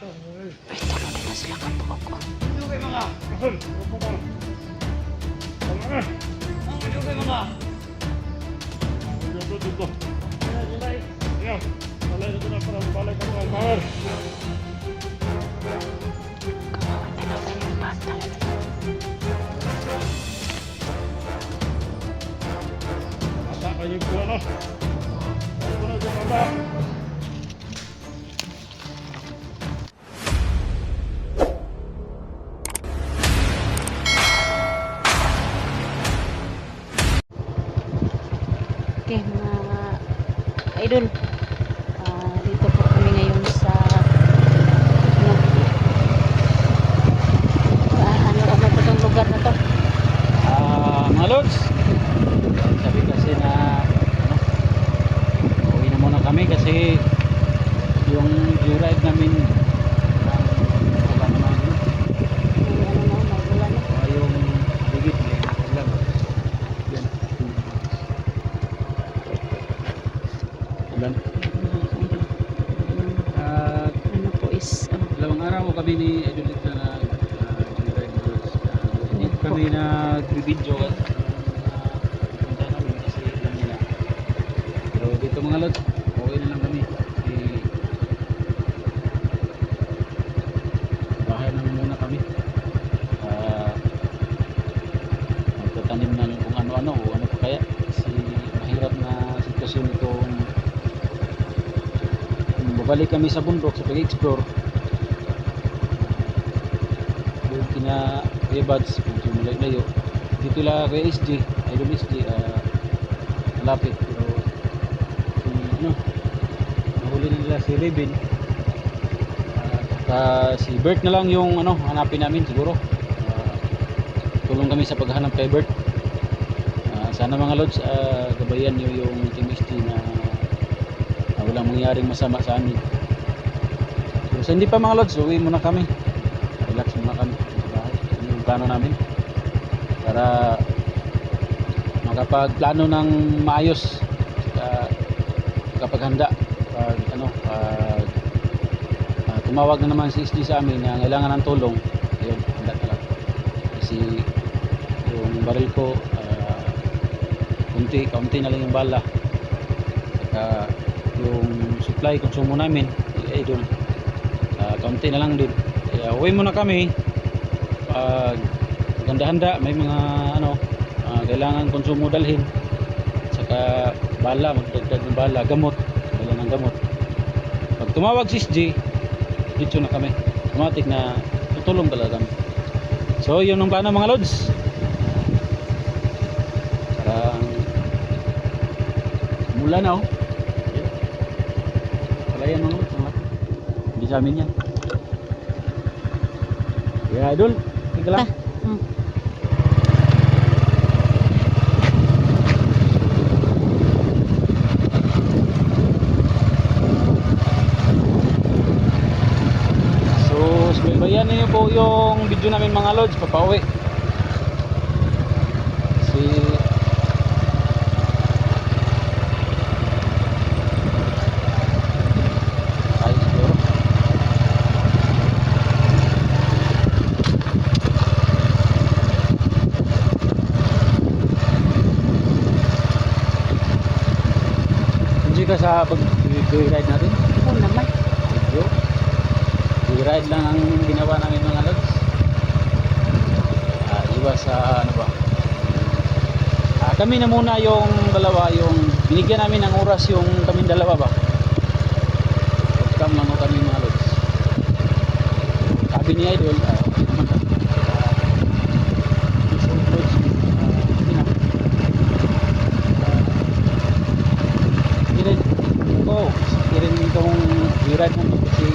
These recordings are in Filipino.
Ay, tanongin na sila ka. Julay. Ayan. Balay na ito na para balay ka ng power. Kawawa talaga yung bata. Bata kayo po ano. Ano na dyan idol. Ulan. At ano po is, ano, dalawang araw kami ni Idol na uh, kami nag-video at uh, punta namin kasi alam nila. Pero dito mga lods, okay na lang kami. Kasi bahay na muna kami. Ah, magtatanim ng kung ano-ano o ano pa kaya. Kasi mahirap na sitwasyon itong babalik kami sa bundok sa pag-explore. Yung kina Kuya Buds medyo malayo dito lang kay SG Idol SG ah, malapit. Pero si ano nahuli na nila si Raven Ah, saka si Bert na lang yung ano hanapin namin siguro. Ah, tulong kami sa paghahanap kay Bert. Ah, sana mga lods ah, gabayan niyo yung Team SG ah, walang mangyaring masama sa amin. So hindi pa mga lods uwi muna kami. Relax muna kami. Sa yun yung plano namin? Para makapagplano ng maayos sa kapaghanda pag ano pag ah, tumawag na naman si SG sa amin na kailangan ng tulong yun handa na lang kasi yung baril ko ah, kunti kaunti na lang yung bala. Saka supply konsumo namin eh, idol. Ah, kaunti na lang din kaya uwi muna kami. Pag maganda-handa may mga ano ah, kailangan konsumo dalhin. Saka bala magdagdag ng bala gamot. Wala ng gamot. Pag tumawag si SG dito na kami. Automatic na tutulong talaga kami. So yun ang plano mga lods. Parang mula na oh wala yan mga lods mga- hindi sa amin yan yeah idol tinggal lang Hmm. So, subaybayan niyo po yung video namin mga lods, papauwi. Si Ay, siguro. Hindi ka sa pag-ride natin? Oo naman. Video. I-ride lang ang ginawa namin mga lods. Iwas sa ano ba? Ah, kami na muna yung dalawa, yung binigyan namin ng oras yung kami dalawa ba? Come lang kami mga lods. Sabi ni Idol, itong i-ride namin kasi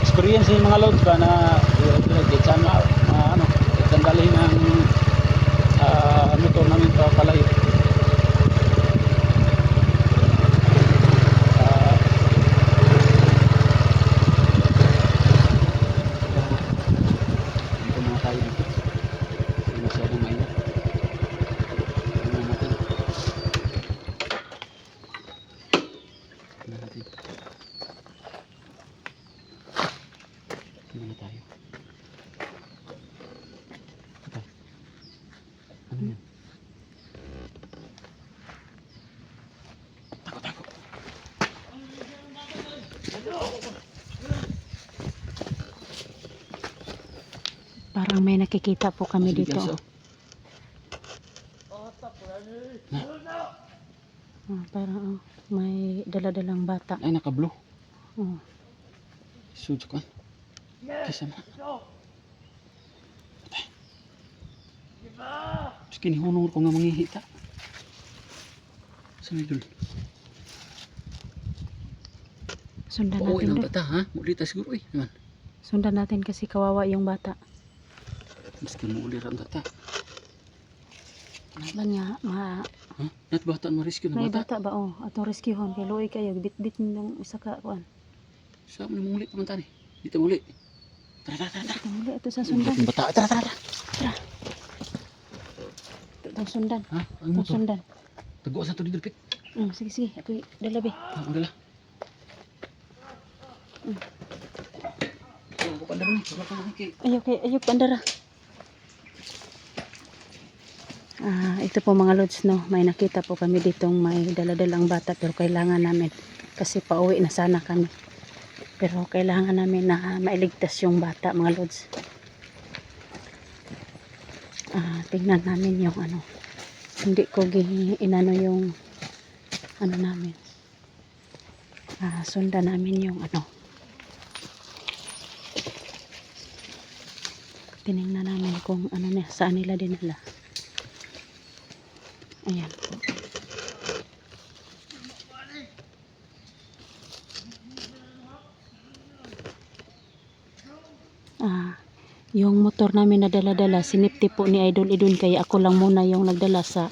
experience yung mga loads ba na uh, saan ma, ma, ano, sandali ng uh, motor namin pa palayo. Ah, dito muna tayo dito. Hindi masyadong mainit. Tingnan natin. Tingnan natin. muna tayo. Ito. Ano yan? Tako, tako. Parang may nakikita po kami dito. oh. Parang oh, may dala-dalang bata. Ay, naka-blue. Oh. Sujo ka. Kisa mo. Tapos kinihunong ko nga mangihita. Saan may dun? Sundan Oo, natin ilang doon. bata ha? Muli siguro eh. Naman. Sundan natin kasi kawawa yung bata. Maski mo uli ram bata. Man nga, ma, Ha? Nat bata mo rescue na may bata. bata ba oh, atong rescuehan kay luoy kayo bit-bit ng isa ka kuan. Saan mo muli paman tani? Dito muli. Tara, tara, tara. Ito muli ito sa Sundan. Bata. Tara, tara, tara. Ito sundan. Ha? Ano Ito mo to? sundan. Tago sa to dito pit. Mm, sige sige, ako dalabi. Ha, ang dala. Mm. Oh, ko pa dami. Wala ka makikita. Ayaw kay ayaw pandara. Ah, ito po mga lods no, may nakita po kami ditong may daladalang bata pero kailangan namin kasi pauwi na sana kami. Pero kailangan namin na mailigtas yung bata mga lods. Ah, tingnan namin yung ano. Hindi ko inano yung ano namin. Ah, sundan namin yung ano. tiningnan namin kung ano na saan nila dinala ayan ah yung motor namin na dala-dala sinipti po ni Idol Idun kaya ako lang muna yung nagdala sa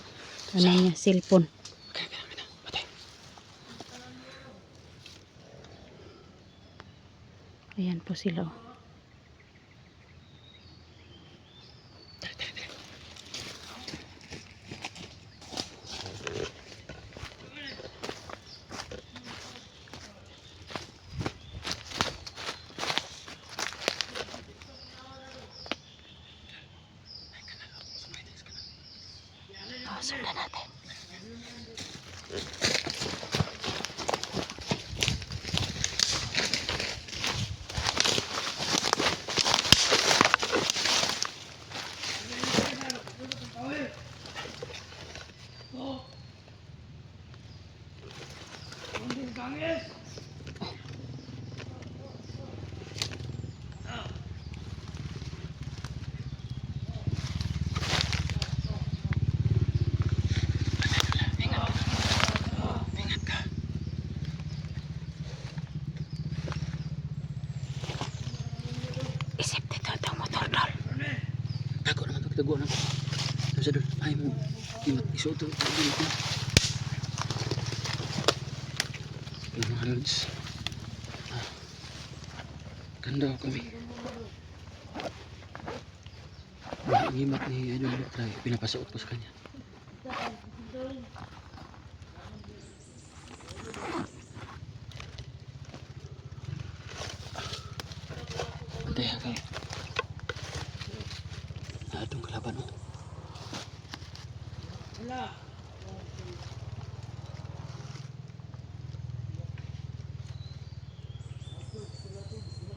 ano niya cellphone ayan po sila oh. Oh, sundan natin. Isip dito itong motor dol. Tago naman. Ano sa doon? Ay mo. Imat, isuot to. Tago naman. Yung mga. Ah. Ganda ako kami. Ang imat ni Idol Lutray, pinapasuot ko sa kanya. Antay. Na itong kalaban mo.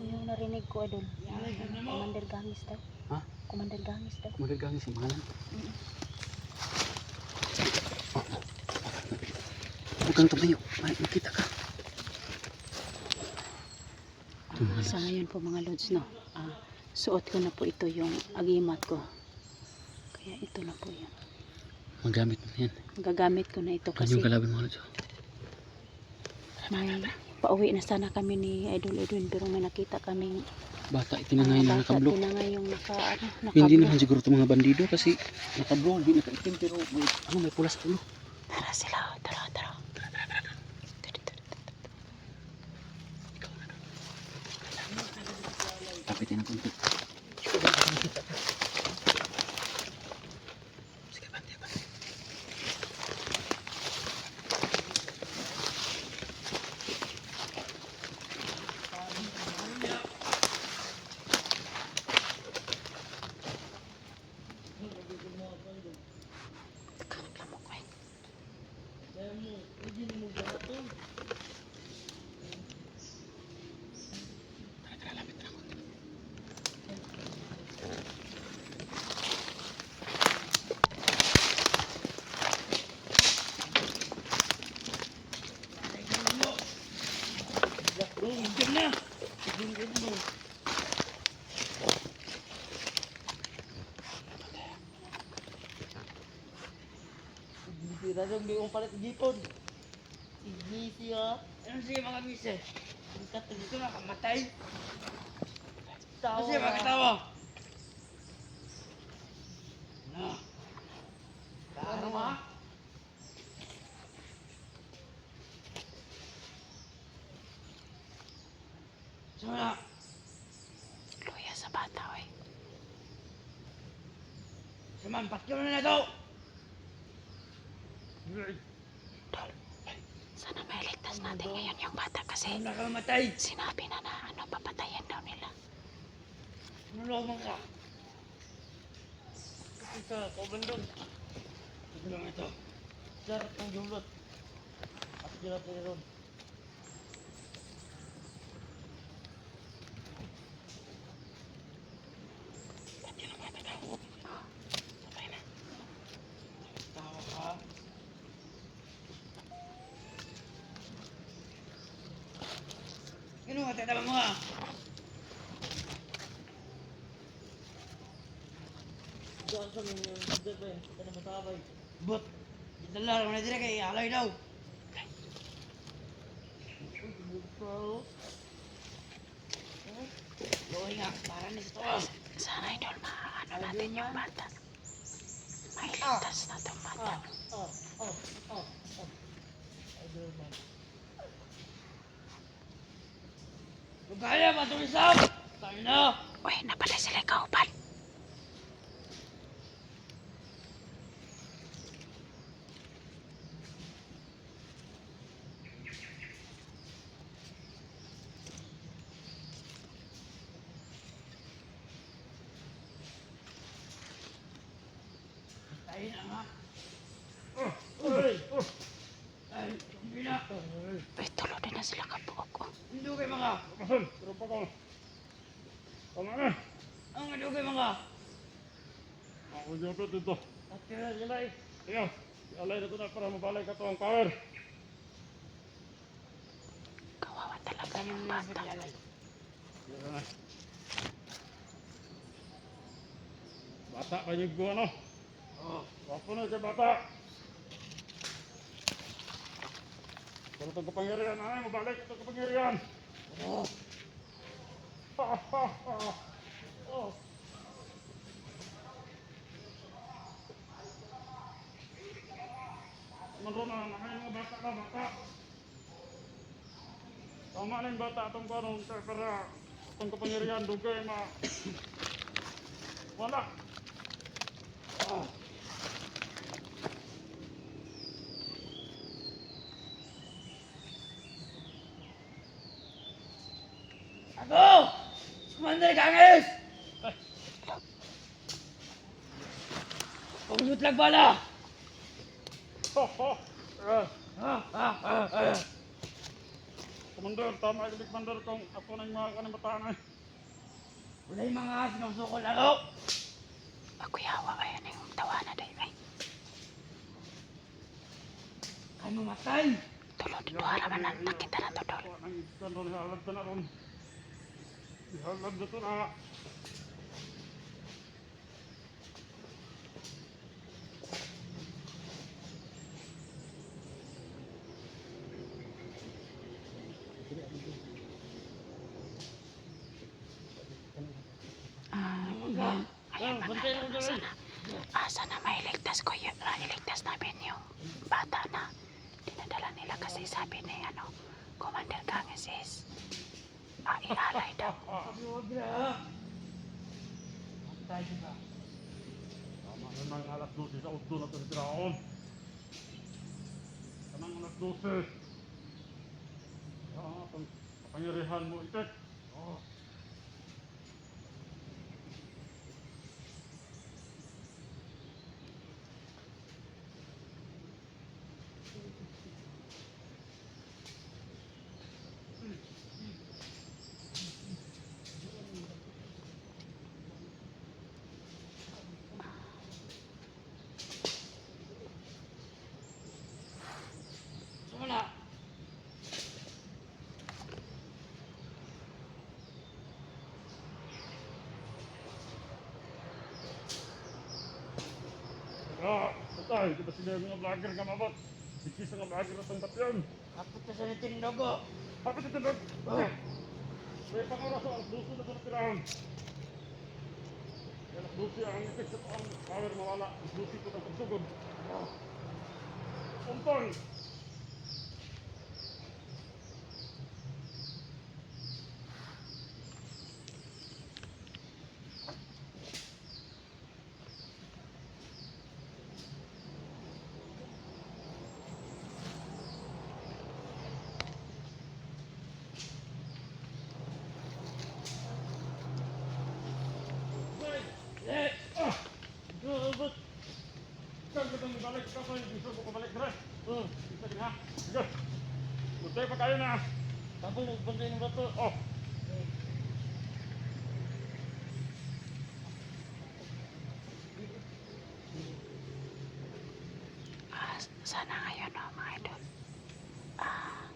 Yung narinig ko Idol. Commander Gangis daw. Ha? Commander Gangis daw. Kumagagangin si Mahalan. Huwag kang tumayo. May makita ka. Sa ngayon po mga lods no, ah, suot ko na po ito yung agimat ko. Kaya ito na po yun. Magamit mo yan. Gagamit ko na ito Kasi... yung kalaban mo lods. may pauwi na sana kami ni Idol Edwin pero may nakita kaming Bata, itinangay na nakablo. tinangay yung naka, ano, Hindi nakablo. naman siguro itong mga bandido kasi nakablo, hindi nakaitim pero may, ano, may pulas ulo. Tara sila, tara, tara. Dito, dito, dito. Kapitin ng konti. Sigurado may umong palit dipon. Igisi ha. Ano siya mga mise? Ang katong dito na kamatay. Tawa. Ano siya makatawa? Na. Ano ma? Sama Luya sa bata, oy. Saman, patyo na na to! Tol, sana mailigtas natin ngayon yung bata kasi Ano na ka mamatay? sinabi na na ano, papatayin daw nila. Ano lamang ka? Ito, kabandong. Ito lang ito. Sarap ng jumlot. At sila pa ron. Tawa ka. Ano ka tatama mo ha? Diyan sa mga hindi ba yun? Ito na matabay. But, itala lang na dira kay alay daw. Loy nga, para ni sa to. Sana idol, maano natin yung bata. Mailigtas na tong bata. oh, oh, oh, oh. Idol man. Kung kaya ba itong isang? Tayo na! Uy, napatay sila kaupan. Tayo na nga. Uy! Ay, hindi na. Uy, tulo din na sila kabuok. oh. Hindi kayo mga. Kasan? Pero pa ka. Tama na. Ang hindi kayo mga. Dyan pa dito. Nila eh. Sige. Alay na ito na para mabalay ka to ang power. Kawawa talaga yung bata. Bata pa yung ano. Oh. Wapo na siya bata. Pero itong kapangyarihan, ay, mabalik itong kapangyarihan. Oh. Ha, ha, ha. Oh. Meron na, nakain mga bata ka, bata. Tama na yung bata itong kanong para itong kapangyarihan, dugay ma... Wala. Ako! Commander Ganges! Paglusot lang bala! Commander, tama yung commander kung ako na yung mga kanang bataan ay. Wala yung mga sinusukol ako! Ako yawa, ayan yung tawa na day. Ay, Kaya mamatay! tulo din buhara man na nakita na to, ron, ihalad ka na ron. Ihalad na to na. Ah, yan. Ayan, Ah, bantay mga na idol, ko sana. Ah, sana mailigtas ko yun. Ah, iligtas namin yung bata na dinadala nila kasi sabi ni ano, Commander Ganges is ah, ialay daw. Mamatay ka. Tama na ng alas 12 sa utdo na tiraon. Kanang alas 12. Ah, pang kapangyarihan mo itek. Oh. Ah, Tay, di ba sila mga vlogger nga mabot? Sikis nga vlogger na tong tapyon. Kapit na sa nitindogo. Bakit ito dog? Oh. May pangaras ang duso na sa tirahan. Yan ang dusi ang effect sa ang power mawala. Ang dusi ko ng pagsugod. Umpon! Eh! Ah! Gabot! Saan ka ko yung gusto ko balik dire. Oh. Isa din ha? Sige. Butay pa na. Tapos nagbantay ng bato. Oh! Ah, sana ngayon no, mga idol. Ah,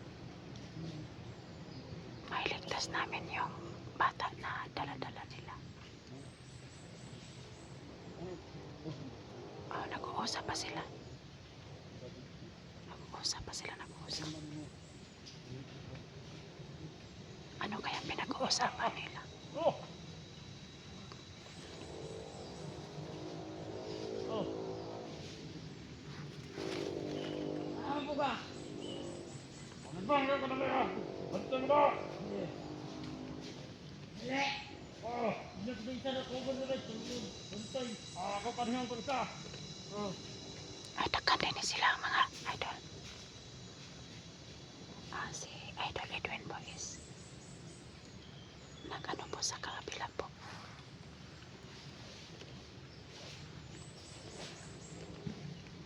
mailigtas namin yung bata na dala-dala nila. Oh, nag-uusap pa sila. Nag-uusap pa sila, nag-uusap. Ano kaya pinag-uusapan nila? Oh! Oh. Ano po ka? Ano ba? Ano ka na ba? Mo ba? Eh! Oh! Nagbisa na ko ba? Tulog. Bantay. Ah, ako panihan ko isa. Oh. Ay, dagkan din sila mga idol. Ah, si Idol Edwin po is nag-ano po sa kabila po.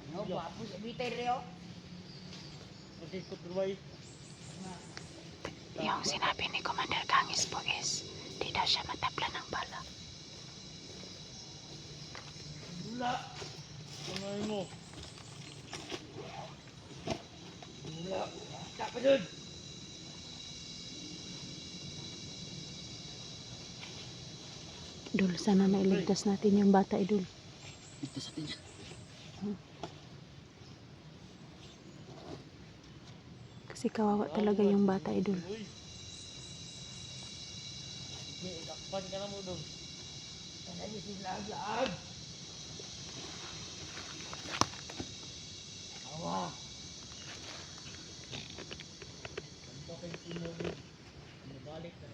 Ano ba? Apo sa bitay rin Kasi ko tuloy. Yung sinabi ni Commander Gangis po is di daw siya matabla ng bala. Wala. Kamay mo. Wala. Pa dun. Idol, sana nailigtas natin yung bata, Idol. Ligtas natin yan. Kasi kawawa talaga yung bata, Idol. Takpan ka na mo, Idol. Tanay sila agad. Kawa. Tanpa kayo sinubig. Nabalik na.